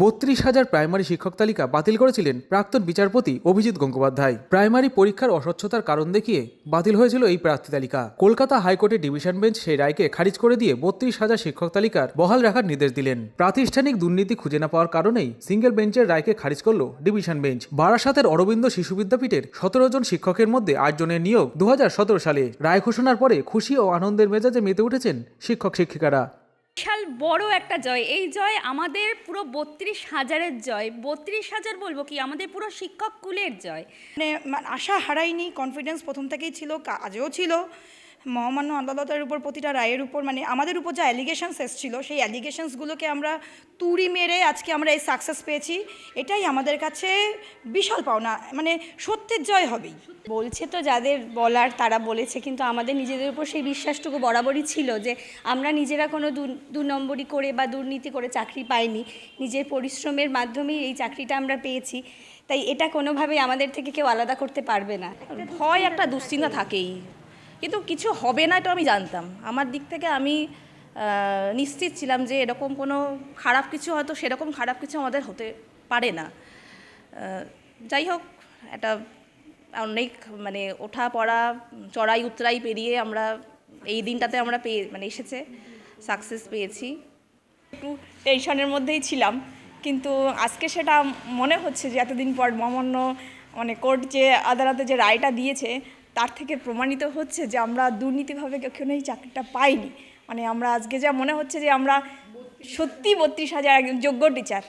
বত্রিশ হাজার প্রাইমারি শিক্ষক তালিকা বাতিল করেছিলেন প্রাক্তন বিচারপতি অভিজিৎ গঙ্গোপাধ্যায়। প্রাইমারি পরীক্ষার অস্বচ্ছতার কারণ দেখিয়ে বাতিল হয়েছিল এই প্রার্থী তালিকা। কলকাতা হাইকোর্টের ডিভিশন বেঞ্চ সেই রায়কে খারিজ করে দিয়ে বত্রিশ হাজার শিক্ষক তালিকার বহাল রাখার নির্দেশ দিলেন। প্রাতিষ্ঠানিক দুর্নীতি খুঁজে না পাওয়ার কারণেই সিঙ্গেল বেঞ্চের রায়কে খারিজ করল ডিভিশন বেঞ্চ। বারাসাতের অরবিন্দ শিশু বিদ্যাপীঠের সতেরো জন শিক্ষকের মধ্যে আট জনের নিয়োগ দুহাজার সতেরো সালে। রায় ঘোষণার পরে খুশি ও আনন্দের মেজাজে মেতে উঠেছেন শিক্ষক শিক্ষিকারা বিশাল বড় একটা জয়। এই জয় আমাদের পুরো বত্রিশ হাজারের জয়। বত্রিশ হাজার বলব কি? আমাদের পুরো শিক্ষক কুলের জয়। মানে মা- আশা হারাইনি কনফিডেন্স প্রথম থেকেই ছিল কাজেও ছিল। মহামান্য আদালতের উপর প্রতিটা রায়ের উপর মানে আমাদের উপর যে অ্যালিগেশনস এসেছিল সেই অ্যালিগেশনসগুলোকে আমরা তুড়ি মেরে আজকে আমরা এই সাকসেস পেয়েছি। এটাই আমাদের কাছে বিশাল পাওনা মানে সত্যের জয় হবেই। বলছে তো যাদের বলার তারা বলেছে কিন্তু আমাদের নিজেদের উপর সেই বিশ্বাসটুকু বরাবরই ছিল যে আমরা নিজেরা কোনো দু- দু নম্বরই করে বা দুর্নীতি করে চাকরি পাইনি। নিজের পরিশ্রমের মাধ্যমেই এই চাকরিটা আমরা পেয়েছি। তাই এটা কোনোভাবেই আমাদের থেকে কেউ আলাদা করতে পারবে না। ভয় একটা দুশ্চিন্তা থাকেই। কিন্তু কিছু হবে না এটা আমি জানতাম। আমার দিক থেকে আমি নিশ্চিত ছিলাম যে এরকম কোনো খারাপ কিছু হয়তো সেরকম খারাপ কিছু আমাদের হতে পারে না। যাই হোক, একটা অনেক মানে ওঠা পড়া, চড়াই উতরাই পেরিয়ে আমরা এই দিনটাতে আমরা পেয়ে মানে এসেছে সাকসেস পেয়েছি। একটু টেনশনের মধ্যেই ছিলাম, কিন্তু আজকে সেটা মনে হচ্ছে যে এতদিন পর মহামান্য মানে কোর্ট যে, আদালতে যে রায়টা দিয়েছে তার থেকে প্রমাণিত হচ্ছে যে আমরা দুর্নীতিভাবে কখনোই চাকরিটা পাইনি মানে আমরা আজকে যা মনে হচ্ছে যে আমরা সত্যি বত্রিশ হাজার একজন যোগ্য টিচার